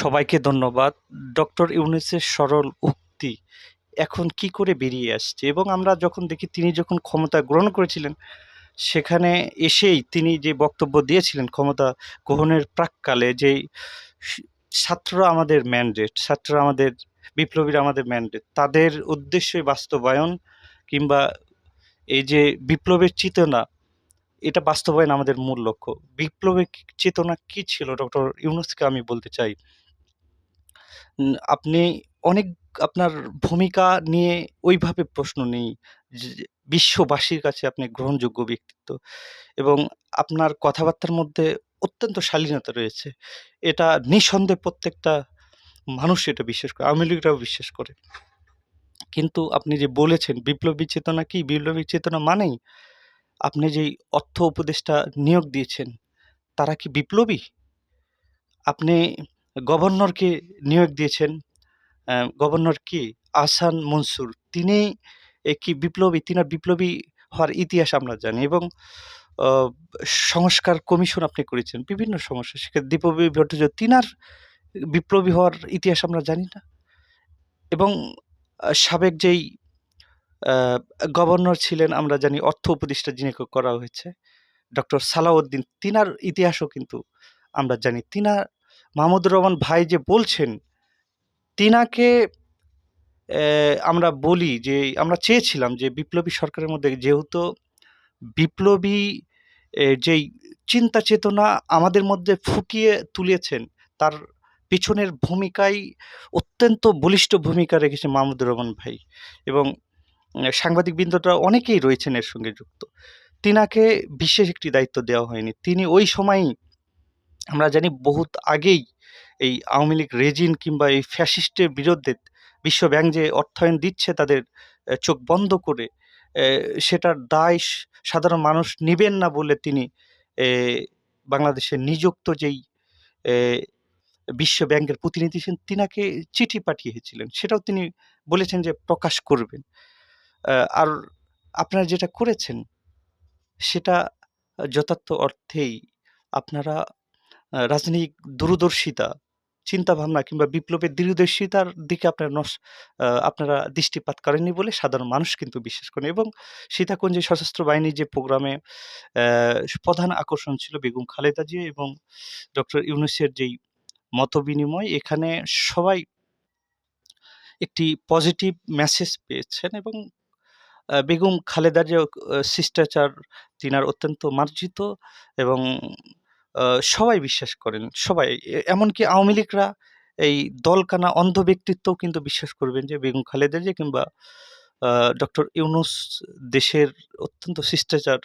সবাইকে ধন্যবাদ। ডক্টর ইউনূসের সরল উক্তি এখন কি করে বেরিয়ে আসছে এবং আমরা যখন দেখি তিনি যখন ক্ষমতা গ্রহণ করেছিলেন, সেখানে এসেই তিনি যে বক্তব্য দিয়েছিলেন ক্ষমতা গ্রহণের প্রাক্কালে স ছাত্ররা আমাদের ম্যান্ডেট, ছাত্ররা আমাদের বিপ্লবীরা আমাদের ম্যান্ডেট। তাদের উদ্দেশ্যই বাস্তবায়ন কিংবা এই যে বিপ্লবের চেতনা, এটা বাস্তবায়ন আমাদের মূল লক্ষ্য। বিপ্লবের চেতনা কি ছিল ডক্টর ইউনুসকে আমি বলতে চাই। আপনি অনেক আপনার ভূমিকা নিয়ে ওইভাবে প্রশ্ন নেই। বিশ্ববাসীর কাছে আপনি গ্রহণযোগ্য ব্যক্তিত্ব এবং আপনার কথাবার্তার মধ্যে অত্যন্ত শালীনতা রয়েছে। এটা নিঃসন্দেহে প্রত্যেকটা মানুষ এটা বিশ্বাস করে। আওয়ামী লীগরাও বিশ্বাস করে। কিন্তু আপনি যে বলেছেন বিপ্লবী চেতনা কি? বিপ্লবী চেতনা মানেই আপনি যেই অর্থ উপদেষ্টা নিয়োগ দিয়েছেন, তারা কি বিপ্লবী? আপনি গভর্নরকে নিয়োগ দিয়েছেন, গভর্নর কে? আসান মনসুর। তিনি কি বিপ্লবী? তিনার বিপ্লবী হওয়ার ইতিহাস আমরা জানি এবং সংস্কার কমিশন আপনি করেছেন। বিভিন্ন সমস্যা সেক্ষেত্রে দীপবী ভট্টাচার্য তিনার বিপ্লবী হওয়ার ইতিহাস আমরা জানি না? এবং সাবেক যেই গভর্নর ছিলেন আমরা জানি অর্থ উপদেষ্টা যিনি করা হয়েছে, ডক্টর সালাউদ্দিন তিনার ইতিহাসও কিন্তু আমরা জানি। তিনা মাহমুদুর রহমান ভাই যে বলছেন, তিনাকে আমরা বলি যে আমরা চেয়েছিলাম যে বিপ্লবী সরকারের মধ্যে যেহেতু বিপ্লবী যেই চিন্তা চেতনা আমাদের মধ্যে ফুটিয়ে তুলেছেন, তার পিছনের ভূমিকায় অত্যন্ত বলিষ্ঠ ভূমিকা রেখেছে মাহমুদুর রহমান ভাই এবং অ্যা সাংবাদিকবৃন্দরা অনেকেই রয়েছেন এর সঙ্গে যুক্ত। তিনাকে বিশেষ একটি দায়িত্ব দেওয়া হয়নি। তিনি ওই সময়ই আমরা জানি বহুত আগেই এই আওয়ামী লীগ রেজিন কিংবা এই ফ্যাসিস্টের বিরুদ্ধে বিশ্বব্যাংক যে অর্থায়ন দিচ্ছে তাদের চোখ বন্ধ করে, সেটার দায় সাধারণ মানুষ নিবেন না বলে তিনি বাংলাদেশে নিযুক্ত যেই এ বিশ্ব ব্যাংকের প্রতিনিধি ছিলেন, তিনাকে চিঠি পাঠিয়েছিলেন। সেটাও তিনি বলেছেন যে প্রকাশ করবেন। আর আপনারা যেটা করেছেন, সেটা যথার্থ অর্থেই আপনারা রাজনৈতিক দূরদর্শিতা, চিন্তাভাবনা কিংবা বিপ্লবের দূরদর্শিতার দিকে আপনারা নস আপনারা দৃষ্টিপাত করেননি বলে সাধারণ মানুষ কিন্তু বিশ্বাস করেন এবং সীতাকুণ্ডে সশস্ত্র বাহিনীর যে প্রোগ্রামে প্রধান আকর্ষণ ছিল বেগম খালেদা জিয়া এবং ডক্টর ইউনুসের যেই মতবিনিময়, এখানে সবাই একটি পজিটিভ মেসেজ পেয়েছেন এবং বেগম খালেদার যে শিষ্টাচার, তিনার অত্যন্ত মার্জিত এবং সবাই বিশ্বাস করেন। সবাই এমনকি আওয়ামী লীগরা এই দলকানা অন্ধ ব্যক্তিত্বও কিন্তু বিশ্বাস করবেন যে বেগম খালেদা যে কিংবা ডক্টর ইউনুস দেশের অত্যন্ত শিষ্টাচার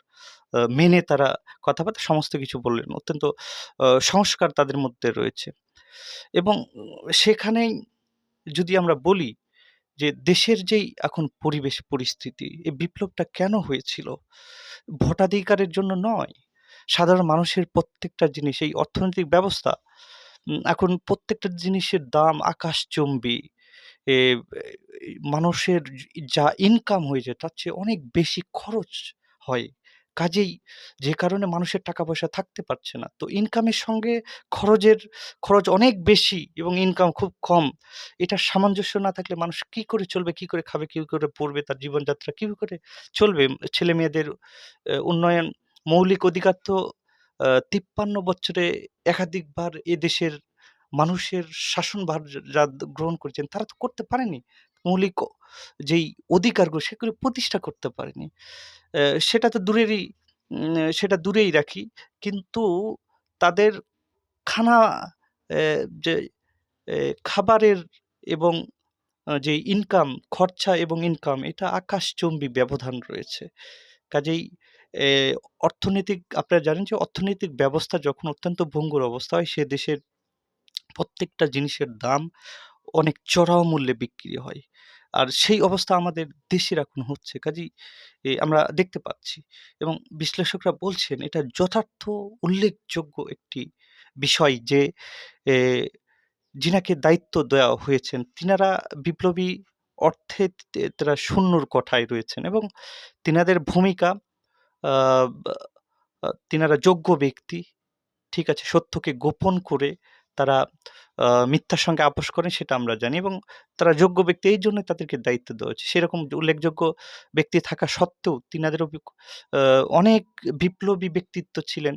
মেনে তারা কথাবার্তা সমস্ত কিছু বললেন। অত্যন্ত সংস্কার তাদের মধ্যে রয়েছে এবং সেখানেই যদি আমরা বলি যে দেশের যেই এখন পরিবেশ পরিস্থিতি, এই বিপ্লবটা কেন হয়েছিল? ভোটাধিকারের জন্য নয়। সাধারণ মানুষের প্রত্যেকটা জিনিস এই অর্থনৈতিক ব্যবস্থা এখন প্রত্যেকটা জিনিসের দাম আকাশচুম্বী। মানুষের যা ইনকাম হয়ে যায় তার চেয়ে অনেক বেশি খরচ হয়। কাজেই যে কারণে মানুষের টাকা-পয়সা থাকতে পারছে না। তো ইনকামের সঙ্গে খরচের খরচ অনেক বেশি এবং ইনকাম খুব কম। এটা সামঞ্জস্য না থাকলে মানুষ কি করে চলবে, কি করে খাবে, কি করে পড়বে, তার জীবনযাত্রা কি করে চলবে? ছেলেমেয়েদের অ্যা উন্নয়ন, মৌলিক অধিকার তো তিপ্পান্ন বছরে একাধিকবার এদেশের মানুষের শাসনভার যা গ্রহণ করেছেন, তারা তো করতে পারেনি। মৌলিক যেই অধিকারগুলো সেগুলো প্রতিষ্ঠা করতে পারেনি। সেটা তো দূরেরই সেটা দূরেই রাখি। কিন্তু তাদের খানা যে খাবারের এবং যে ইনকাম, খরচা এবং ইনকাম এটা আকাশচম্বী ব্যবধান রয়েছে। কাজেই এ অর্থনৈতিক আপনারা জানেন যে অর্থনৈতিক ব্যবস্থা যখন অত্যন্ত ভঙ্গুর অবস্থা হয়, সে দেশের প্রত্যেকটা জিনিসের দাম অনেক চড়াও মূল্যে বিক্রি হয়। আর সেই অবস্থা আমাদের দেশের এখন হচ্ছে। কাজেই আমরা দেখতে পাচ্ছি এবং বিশ্লেষকরা বলছেন এটা যথার্থ উল্লেখযোগ্য একটি বিষয় যে যিনাকে দায়িত্ব দেওয়া হয়েছেন, তিনারা বিপ্লবী অর্থে তারা শূন্যর কথায় রয়েছেন এবং তিনাদের ভূমিকা তিনারা যোগ্য ব্যক্তি। ঠিক আছে? সত্যকে গোপন করে তারা মিথ্যার সঙ্গে আপোস করেন সেটা আমরা জানি এবং তারা যোগ্য ব্যক্তি, এই জন্যই তাদেরকে দায়িত্ব দেওয়া হয়েছে। সেরকম উল্লেখযোগ্য ব্যক্তি থাকা সত্ত্বেও তিনাদেরও অনেক বিপ্লবী ব্যক্তিত্ব ছিলেন।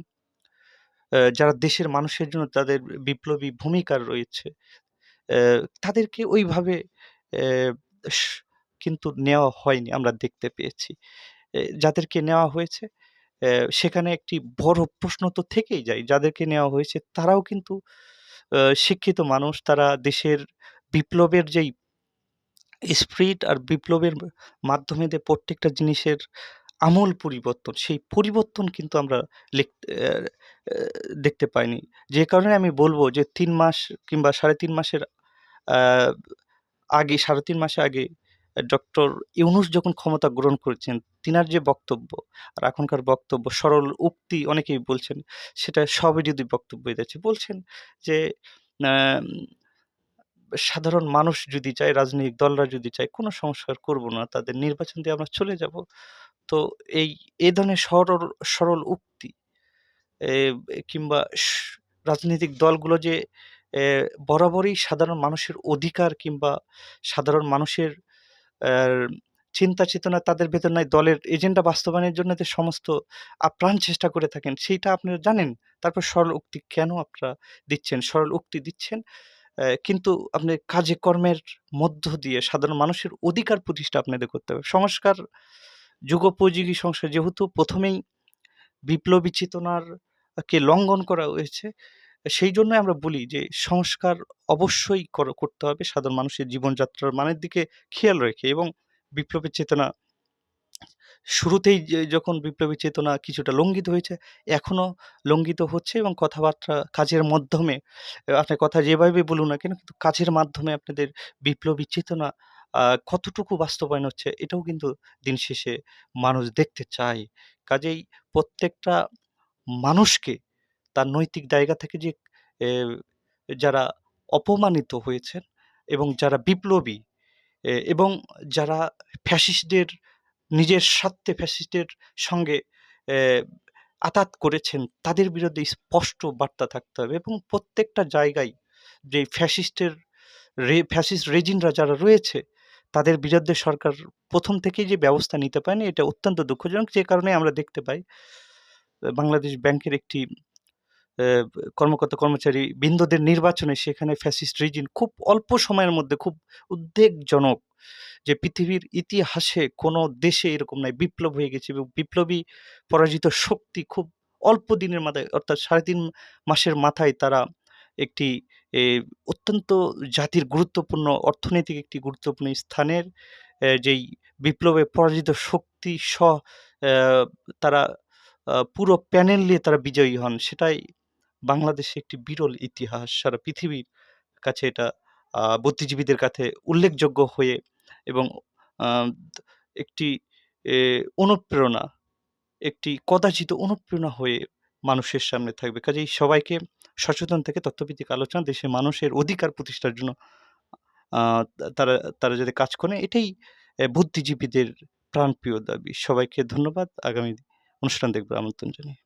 যারা দেশের মানুষের জন্য তাদের বিপ্লবী ভূমিকা রয়েছে। তাদেরকে ওইভাবে কিন্তু নেওয়া হয়নি, আমরা দেখতে পেয়েছি। যাদেরকে নেওয়া হয়েছে সেখানে একটি বড় প্রশ্ন তো থেকেই যায়। যাদেরকে নেওয়া হয়েছে তারাও কিন্তু শিক্ষিত মানুষ। তারা দেশের বিপ্লবের যেই স্পিরিট আর বিপ্লবের মাধ্যমে যে প্রত্যেকটা জিনিসের আমূল পরিবর্তন, সেই পরিবর্তন কিন্তু আমরা দেখতে পাইনি। যে কারণে আমি বলব যে তিন মাস কিংবা ৩.৫ মাসের আ আগে ৩.৫ মাস আগে ডক্টর ইউনূস যখন ক্ষমতা গ্রহণ করেছেন, তিনার যে বক্তব্য আর এখনকার বক্তব্য সরল উক্তি অনেকেই বলছেন, সেটা সবই যদি বক্তব্য যাচ্ছে। বলছেন যে সাধারণ মানুষ যদি চায়, রাজনৈতিক দলরা যদি চায়, কোনো সংস্কার করব না। তাদের নির্বাচন দিয়ে আমরা চলে যাব। তো এই এ ধরনের সরল সরল উক্তি কিংবা রাজনৈতিক দলগুলো যে বরাবরই সাধারণ মানুষের অধিকার কিংবা সাধারণ মানুষের চিন্তা চেতনা তাদের ভেতর নাই দলের এজেন্ডা বাস্তবায়নের জন্য যে সমস্ত আপ্রাণ চেষ্টা করে থাকেন, সেইটা আপনারা জানেন। তারপর সরল উক্তি কেন আপনারা দিচ্ছেন? সরল উক্তি দিচ্ছেন কিন্তু আপনি কাজে কর্মের মধ্য দিয়ে সাধারণ মানুষের অধিকার প্রতিষ্ঠা আপনাদের করতে হবে। সংস্কার যুগোপযোগী সংস্কার যেহেতু ১ম এই বিপ্লবী চেতনার কে লঙ্ঘন করা হয়েছে, সেই জন্যই আমরা বলি যে সংস্কার অবশ্যই কর করতে হবে সাধারণ মানুষের জীবনযাত্রার মানের দিকে খেয়াল রেখে এবং বিপ্লবী চেতনা শুরুতেই যখন বিপ্লবী চেতনা কিছুটা লঙ্ঘিত হয়েছে, এখনও লঙ্ঘিত হচ্ছে এবং কথাবার্তা কাজের মাধ্যমে আ আপনি কথা যেভাবে বলুন না কেন কিন্তু কাজের মাধ্যমে আপনাদের বিপ্লবী চেতনা কতটুকু বাস্তবায়ন হচ্ছে এটাও কিন্তু দিন শেষে মানুষ দেখতে চায়। কাজেই প্রত্যেকটা মানুষকে তার নৈতিক জায়গা থেকে যে যারা অপমানিত হয়েছেন এবং যারা বিপ্লবী এবং যারা ফ্যাসিস্টদের নিজের স্বার্থে ফ্যাসিস্টের সঙ্গে আতাত করেছেন, তাদের বিরুদ্ধে স্পষ্ট বার্তা থাকতে হবে এবং প্রত্যেকটা জায়গায় যে ফ্যাসিস্টের রে ফ্যাসিস্ট রেজিনরা যারা রয়েছে, তাদের বিরুদ্ধে সরকার প্রথম থেকেই যে ব্যবস্থা নিতে পারেনি, এটা অত্যন্ত দুঃখজনক। যে কারণে আমরা দেখতে পাই বাংলাদেশ ব্যাংকের একটি অ্যা কর্মকর্তা-কর্মচারী বৃন্দদের নির্বাচনে সেখানে ফ্যাসিস্ট রেজিম খুব অল্প সময়ের মধ্যে খুব উদ্বেগজনক যে পৃথিবীর ইতিহাসে কোনো দেশে এরকম নাই। বিপ্লব হয়ে গেছে এবং বিপ্লবী পরাজিত শক্তি খুব অল্প দিনের মাথায় অর্থাৎ ৩.৫ মাসের মাথায় তারা একটি অত্যন্ত জাতির গুরুত্বপূর্ণ, অর্থনৈতিক একটি গুরুত্বপূর্ণ স্থানের যেই বিপ্লবে পরাজিত শক্তি সহ তারা পুরো প্যানেল নিয়ে তারা বিজয়ী হন। সেটাই বাংলাদেশে একটি বিরল ইতিহাস। সারা পৃথিবীর কাছে এটা বুদ্ধিজীবীদের কাছে উল্লেখযোগ্য হয়ে এবং একটি অনুপ্রেরণা, একটি কদাচিত অনুপ্রেরণা হয়ে মানুষের সামনে থাকবে। কাজেই সবাইকে সচেতন থেকে তথ্যভিত্তিক আলোচনা দেশের মানুষের অধিকার প্রতিষ্ঠার জন্য তারা তারা যাতে কাজ করে এটাই বুদ্ধিজীবীদের প্রাণপ্রিয় দাবি। সবাইকে ধন্যবাদ। আগামী অনুষ্ঠান দেখবার আমন্ত্রণ জানাই।